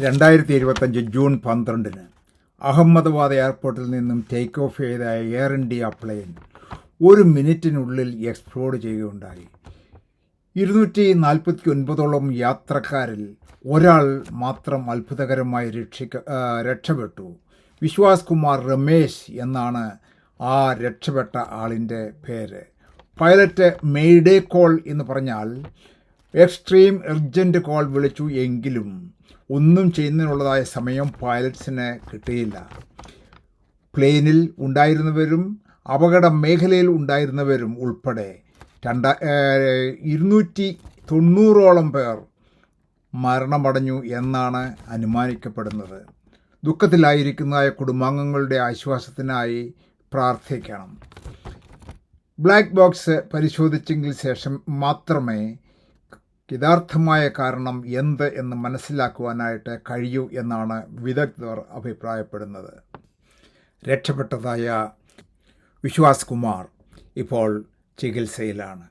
രണ്ടായിരത്തി ഇരുപത്തഞ്ച് ജൂൺ പന്ത്രണ്ടിന് അഹമ്മദാബാദ് എയർപോർട്ടിൽ നിന്നും ടേക്ക് ഓഫ് ചെയ്ത എയർ ഇന്ത്യ പ്ലെയിൻ ഒരു മിനിറ്റിനുള്ളിൽ എക്സ്പ്ലോഡ് ചെയ്യുകയുണ്ടായി. ഇരുന്നൂറ്റി നാൽപ്പത്തി ഒൻപതോളം യാത്രക്കാരിൽ ഒരാൾ മാത്രം അത്ഭുതകരമായി രക്ഷിക്ക രക്ഷപ്പെട്ടു. വിശ്വാസ് കുമാർ രമേശ് എന്നാണ് ആ രക്ഷപ്പെട്ട ആളിന്റെ പേര്. പൈലറ്റ് മെയ്ഡേ കോൾ എന്ന് പറഞ്ഞാൽ എക്സ്ട്രീം എർജന്റ് കോൾ വിളിച്ചു എങ്കിലും ഒന്നും ചെയ്യുന്നതിനുള്ളതായ സമയം പൈലറ്റ്സിന് കിട്ടിയില്ല. പ്ലെയിനിൽ ഉണ്ടായിരുന്നവരും അപകട മേഖലയിൽ ഉണ്ടായിരുന്നവരും ഉൾപ്പെടെ രണ്ട ഇരുന്നൂറ്റി തൊണ്ണൂറോളം പേർ മരണമടഞ്ഞു എന്നാണ് അനുമാനിക്കപ്പെടുന്നത്. ദുഃഖത്തിലായിരിക്കുന്നതായ കുടുംബാംഗങ്ങളുടെ ആശ്വാസത്തിനായി പ്രാർത്ഥിക്കണം. ബ്ലാക്ക് ബോക്സ് പരിശോധിച്ചെങ്കിൽ ശേഷം മാത്രമേ യഥാർത്ഥമായ കാരണം എന്ത് എന്ന് മനസ്സിലാക്കുവാനായിട്ട് കഴിയൂ എന്നാണ് വിദഗ്ധർ അഭിപ്രായപ്പെടുന്നത്. രക്ഷപ്പെട്ടതായ വിശ്വാസ് കുമാർ ഇപ്പോൾ ചികിത്സയിലാണ്.